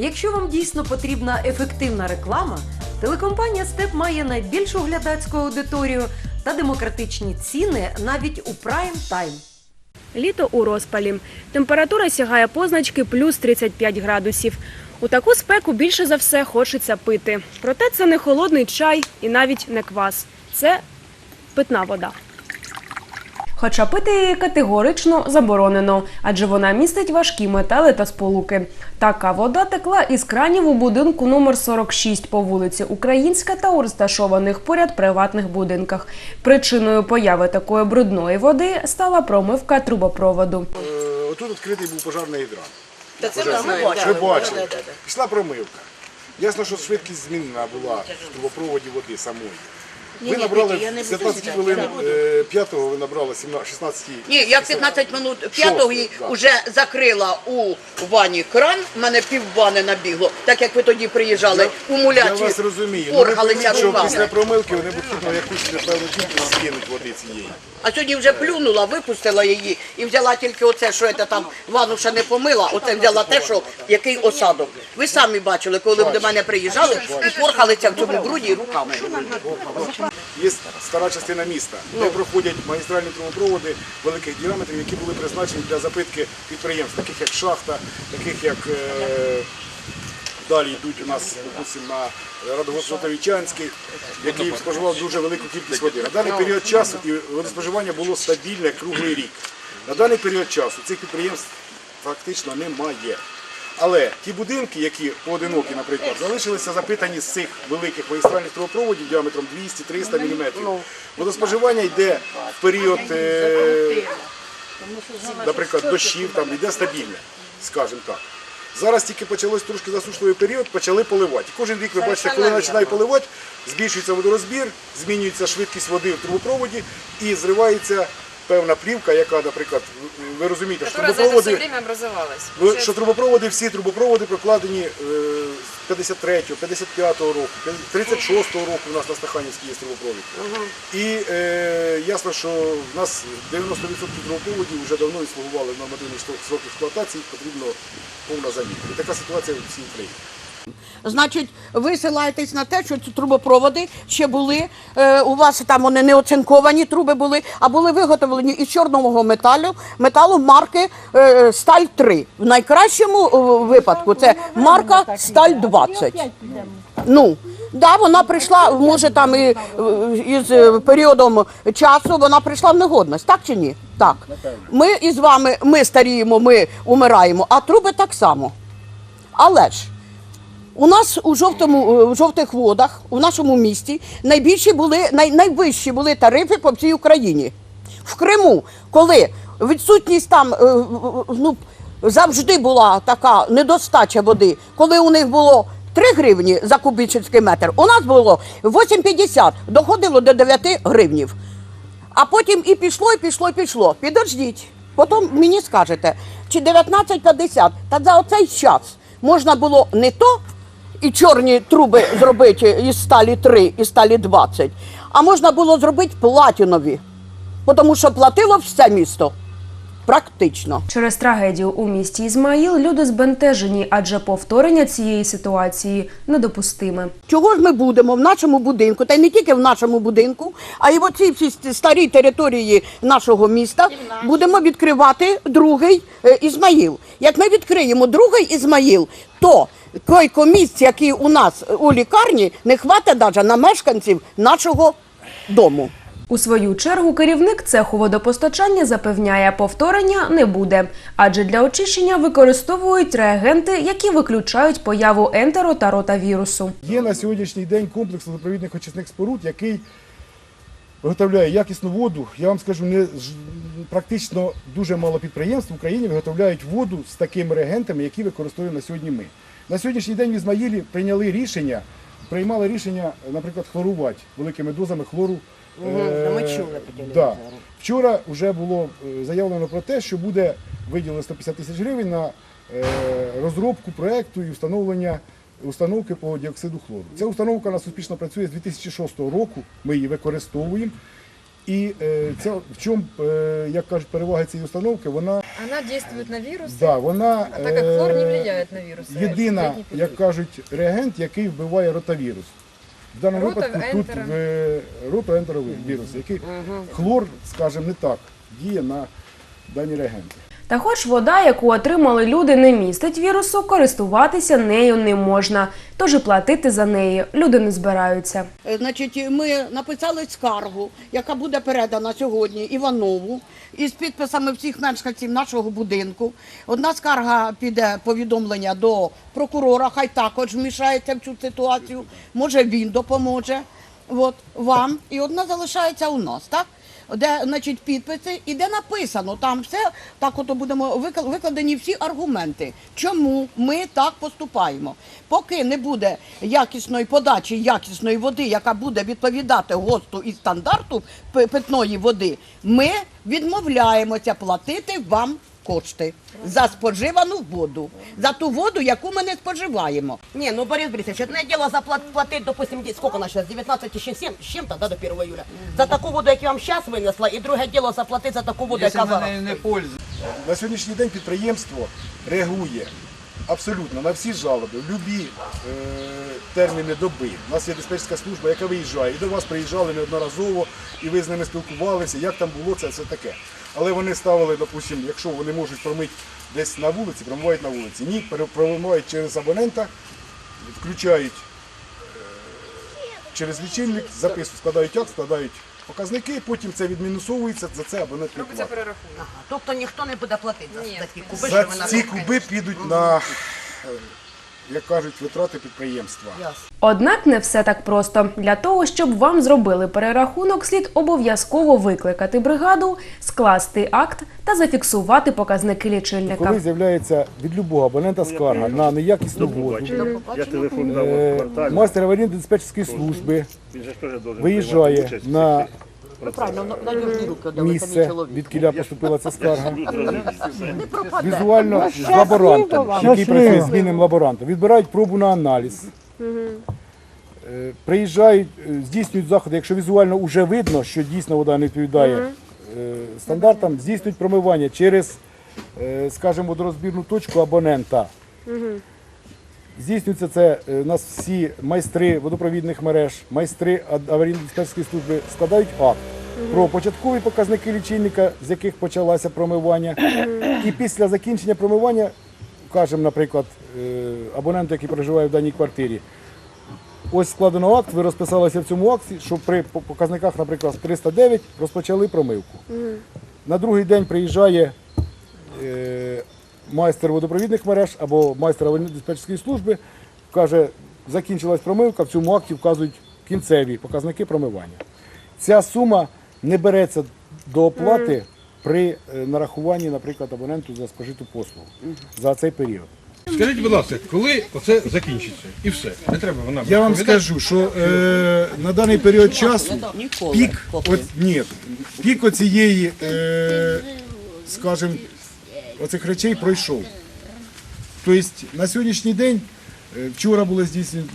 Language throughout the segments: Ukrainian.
Якщо вам дійсно потрібна ефективна реклама, телекомпанія Степ має найбільшу глядацьку аудиторію та демократичні ціни навіть у прайм тайм. Літо у розпалі. Температура сягає позначки плюс 35 градусів. У таку спеку більше за все хочеться пити. Проте це не холодний чай і навіть не квас. Це питна вода. Хоча пити її категорично заборонено, адже вона містить важкі метали та сполуки. Така вода текла із кранів у будинку номер 46 по вулиці Українська та у розташованих поряд приватних будинках. Причиною появи такої брудної води стала промивка трубопроводу. Е, Отут відкритий був пожарний гідрант. Та це Пожежний. ми бачили. Ви бачили. Пішла промивка. Ясно, що швидкість змінна була в трубопроводі води самої. Ні, Ви ні, набрали я не буду 15 читати, хвилин, я не буду. е, п'ятого ви набрали 17, 16. Ні, я 15 минут п'ятого її да. вже закрила у ванні кран, в мене пів вани набігло, так як ви тоді приїжджали у Я муляці, вас розумію. Ну, ви порхалися пойміть, що руками. після промивки вони необхідно якусь непевну кількість скинуть води цієї. А сьогодні вже плюнула, випустила її і взяла тільки оце, що це там ванну ще не помила, оце взяла те, що який осадок. Ви самі бачили, коли ви до мене приїжджали і порхалися в цьому бруді руками. Є стара частина міста, де проходять магістральні трубопроводи великих діаметрів, які були призначені для запитки підприємств, таких як шахта, таких як е, далі йдуть у нас, допустим, на Радогоспотовічанський, який споживав дуже велику кількість води. На даний період часу і водоспоживання було стабільне круглий рік. На даний період часу цих підприємств фактично немає. Але ті будинки, які поодинокі, наприклад, залишилися запитані з цих великих магістральних трубопроводів діаметром 200-300 мм. Водоспоживання йде в період, е, наприклад, дощів, там йде стабільне, скажімо так. Зараз тільки почалось трошки засушливий період, почали поливати. Кожен рік ви бачите, коли починає поливати, збільшується водорозбір, змінюється швидкість води в трубопроводі і зривається певна плівка, яка, наприклад, ви розумієте, що трубопроводи. Ви- що трубопроводи, всі трубопроводи прокладені е, з 53-го, 55-го року, 36-го року у нас на Стаханівській є трубопровід. І е, ясно, що в нас 90% трубопроводів вже давно існували в нормативний срок експлуатації, потрібно повна заміна. І така ситуація в всій Україні. Значить, ви силаєтесь на те, що ці трубопроводи ще були, е, у вас там вони не оцинковані труби були, а були виготовлені із чорного металу, металу марки е, Сталь 3. В найкращому е, випадку це марка Сталь 20. Ну, да, вона прийшла, може там і е, із е, періодом часу вона прийшла в негодність, так чи ні? Так. Ми із вами, ми старіємо, ми умираємо, а труби так само. Але ж у нас у жовтому у жовтих водах у нашому місті найбільші були най, найвищі були тарифи по всій Україні. В Криму, коли відсутність там е, ну, завжди була така недостача води, коли у них було 3 гривні за кубічний метр, у нас було 8,50, доходило до 9 гривнів. А потім і пішло, і пішло, і пішло. Підождіть. Потім мені скажете, чи 19,50. Та за оцей час можна було не то і чорні труби зробити із сталі 3, і сталі 20, а можна було зробити платінові. Тому що платило все місто. Практично. Через трагедію у місті Ізмаїл люди збентежені, адже повторення цієї ситуації недопустиме. Чого ж ми будемо в нашому будинку, та й не тільки в нашому будинку, а й в оцій всій ст- старій території нашого міста будемо відкривати другий е, Ізмаїл. Як ми відкриємо другий Ізмаїл, то той комісць, який у нас у лікарні, не хватить навіть на мешканців нашого дому. У свою чергу керівник цеху водопостачання запевняє, повторення не буде, адже для очищення використовують реагенти, які виключають появу ентеро та ротавірусу. Є на сьогоднішній день комплекс водопровідних очисних споруд, який виготовляє якісну воду. Я вам скажу, не практично дуже мало підприємств в Україні виготовляють воду з такими реагентами, які використовуємо на сьогодні ми. На сьогоднішній день в Ізмаїлі прийняли рішення, приймали рішення, наприклад, хлорувати великими дозами хлору. Е, ми чули по да. Вчора вже було е, заявлено про те, що буде виділено 150 тисяч гривень на е, розробку проекту і встановлення установки по діоксиду хлору. Ця установка у нас успішно працює з 2006 року. Ми її використовуємо. І е, ця, в чому, е, як кажуть, перевага цієї установки, вона, Она действует на вирусы, да, вона а так как хлор не е, влияет на вирусы. єдина, як кажуть, реагент, який вбиває ротавірус. В даному випадку тут Ротоентером. е, ротоентеровий вірус, який хлор, скажімо, не так діє на дані реагенти. Та хоч вода, яку отримали люди, не містить вірусу, користуватися нею не можна. Тож і платити за неї люди не збираються. Е, Значить, ми написали скаргу, яка буде передана сьогодні Іванову із підписами всіх мешканців нашого будинку. Одна скарга піде повідомлення до прокурора, хай також вмішається в цю ситуацію. Може він допоможе от, вам. І одна залишається у нас, так? Де значить підписи і де написано там все так, от будемо викла- викладені всі аргументи, чому ми так поступаємо. Поки не буде якісної подачі, якісної води, яка буде відповідати ГОСТу і стандарту питної води, ми відмовляємося платити вам кошти за споживану воду, за ту воду, яку ми не споживаємо. Не, ну Борис Борисович, одно дело заплат- платить, допустим, де- сколько она сейчас, 19 тысяч семь- с чем-то, да, до 1 июля, за такую воду, яку я вам сейчас винесла, і друге дело заплатити за таку воду, яка зараз. На сьогоднішній день підприємство реагує абсолютно на всі жалоби, любі е, терміни доби. У нас є диспетчерська служба, яка виїжджає. І до вас приїжджали неодноразово, і ви з ними спілкувалися, як там було це, все таке. Але вони ставили, допустимо, якщо вони можуть промити десь на вулиці, промивають на вулиці. Ні, промивають через абонента, включають е, через лічильник, записують, складають акт, складають показники, потім це відмінусовується, за це абонент не Робиться платить. перерахунок. Тобто ніхто не буде платити за, Ні. ці куби, За що ви ці нам куби підуть на, е, як кажуть, витрати підприємства. Однак не все так просто. Для того, щоб вам зробили перерахунок, слід обов'язково викликати бригаду, скласти акт та зафіксувати показники лічильника. Коли з'являється від любого абонента скарга на неякісну воду, Я телефон дав е, в кварталі. майстер аварійної диспетчерської служби Він же ж теж должен виїжджає приймати участь на Ну, правильно, на- надіжні руки дали, це місце, чоловік. від кіля поступила ця скарга. Візуально з лаборантом, який працює з мінним лаборантом, відбирають пробу на аналіз. Е, Приїжджають, е, здійснюють заходи, якщо візуально вже видно, що дійсно вода не відповідає е, стандартам, здійснюють промивання через, е, скажімо, водорозбірну точку абонента. Здійснюється це е, у нас всі майстри водопровідних мереж, майстри аварійно-диспетчерської служби складають акт про початкові показники лічильника, з яких почалося промивання. І після закінчення промивання, кажемо, наприклад, е, абоненту, який проживає в даній квартирі, ось складено акт, ви розписалися в цьому акті, що при показниках, наприклад, 309 розпочали промивку. На другий день приїжджає е, майстер водопровідних мереж або майстер аварійно-диспетчерської служби, каже, закінчилась промивка, в цьому акті вказують кінцеві показники промивання. Ця сума не береться до оплати при е, нарахуванні, наприклад, абоненту за спожиту послугу за цей період. Скажіть, будь ласка, коли оце закінчиться? І все. Не треба вона. Я вам скажу, що е, на даний період часу пік, поки. от, ні, пік оцієї, е, скажімо, оцих речей пройшов. Тобто на сьогоднішній день е, вчора були здійснені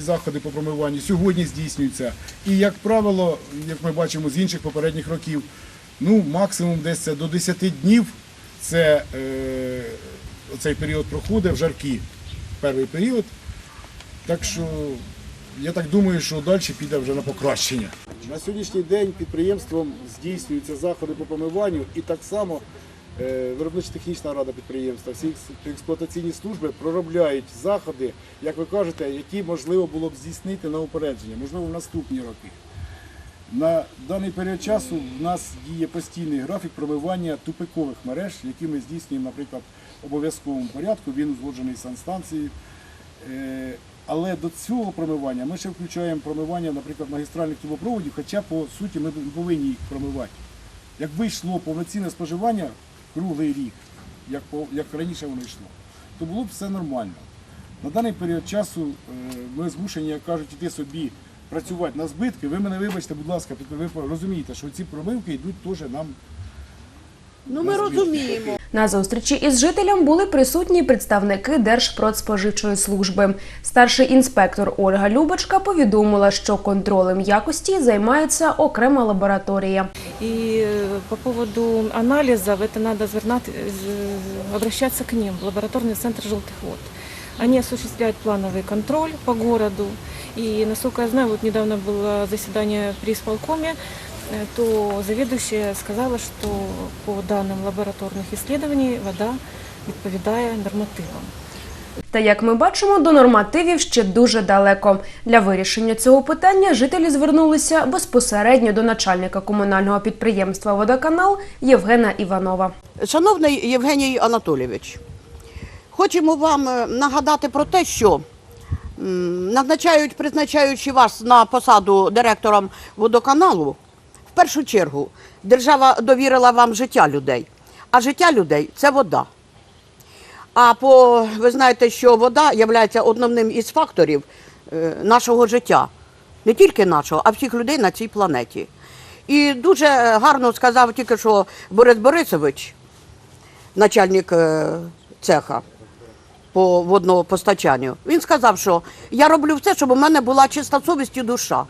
заходи по промиванню, сьогодні здійснюються. І, як правило, як ми бачимо з інших попередніх років, ну, максимум десь це до 10 днів це е, оцей період проходить в жаркі перший період. Так що я так думаю, що далі піде вже на покращення. На сьогоднішній день підприємством здійснюються заходи по промиванню і так само виробничо-технічна рада підприємства, всі експлуатаційні служби проробляють заходи, як ви кажете, які можливо було б здійснити на упередження, можливо, в наступні роки. На даний період часу в нас діє постійний графік промивання тупикових мереж, які ми здійснюємо, наприклад, в обов'язковому порядку. Він узгоджений санстанцією. Е, Але до цього промивання ми ще включаємо промивання, наприклад, магістральних трубопроводів, хоча по суті ми повинні їх промивати. Якби йшло повноцінне споживання круглий рік, як, як раніше воно йшло, то було б все нормально. На даний період часу е, ми змушені, як кажуть, іти собі працювати на збитки. Ви мене вибачте, будь ласка, ви розумієте, що ці промивки йдуть теж нам Ну ми розуміємо. На зустрічі із жителем були присутні представники Держпродспоживчої служби. Старший інспектор Ольга Любочка повідомила, що контролем якості займається окрема лабораторія. И э, по поводу анализов, это надо звернать, з- обращаться к ним, в лабораторный центр желтых вод. Они осуществляют плановый контроль по городу. И, насколько я знаю, вот недавно было заседание при исполкоме, э, то заведующая сказала, что по данным лабораторных исследований вода відповідає нормативам. Та як ми бачимо, до нормативів ще дуже далеко. Для вирішення цього питання жителі звернулися безпосередньо до начальника комунального підприємства Водоканал Євгена Іванова. Шановний Євгеній Анатолійович, хочемо вам е, нагадати про те, що назначають, призначаючи вас на посаду директором водоканалу, в першу чергу держава довірила вам життя людей, а життя людей це вода. А по ви знаєте, що вода є одним із факторів е, нашого життя, не тільки нашого, а всіх людей на цій планеті. І дуже гарно сказав тільки що Борис Борисович, начальник е, цеха по водному постачанню. Він сказав, що я роблю все, щоб у мене була чиста совість і душа.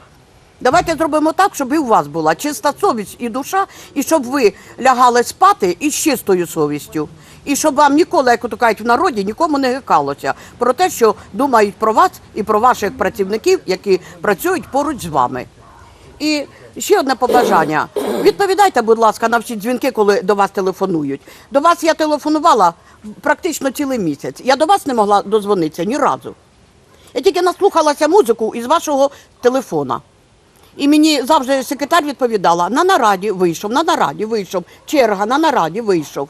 Давайте зробимо так, щоб і у вас була чиста совість і душа, і щоб ви лягали спати із чистою совістю. І щоб вам ніколи, як то кажуть в народі, нікому не гикалося про те, що думають про вас і про ваших працівників, які працюють поруч з вами. І ще одне побажання. Відповідайте, будь ласка, на всі дзвінки, коли до вас телефонують. До вас я телефонувала практично цілий місяць. Я до вас не могла дозвонитися ні разу. Я тільки наслухалася музику із вашого телефона. І мені завжди секретар відповідала: на нараді вийшов, на нараді вийшов, черга на нараді вийшов.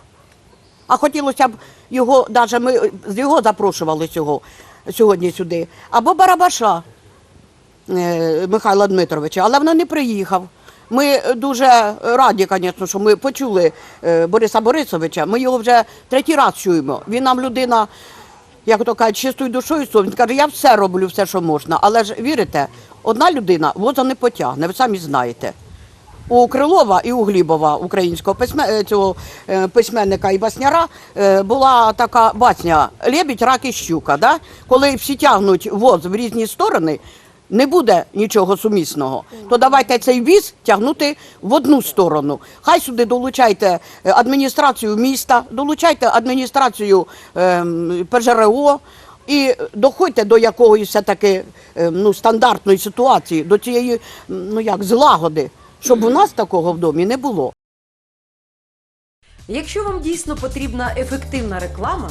А хотілося б його, навіть ми з його запрошували цього, сьогодні сюди, або Барабаша е, Михайла Дмитровича, але він не приїхав. Ми дуже раді, звісно, що ми почули е, Бориса Борисовича. Ми його вже третій раз чуємо. Він нам людина, як то кажуть, чистою душою совість. Каже, я все роблю, все, що можна. Але ж вірите, одна людина воза не потягне, ви самі знаєте. У Крилова і у Глібова, українського письме- е, цього е, письменника і басняра, е, була така басня Лебідь, рак і щука. Да? Коли всі тягнуть воз в різні сторони, не буде нічого сумісного. То давайте цей віз тягнути в одну сторону. Хай сюди долучайте е, адміністрацію міста, долучайте адміністрацію ем, ПЖРО. І доходьте до якоїсь все-таки ем, ну, стандартної ситуації, до цієї ну як злагоди, щоб у нас такого в домі не було. Якщо вам дійсно потрібна ефективна реклама,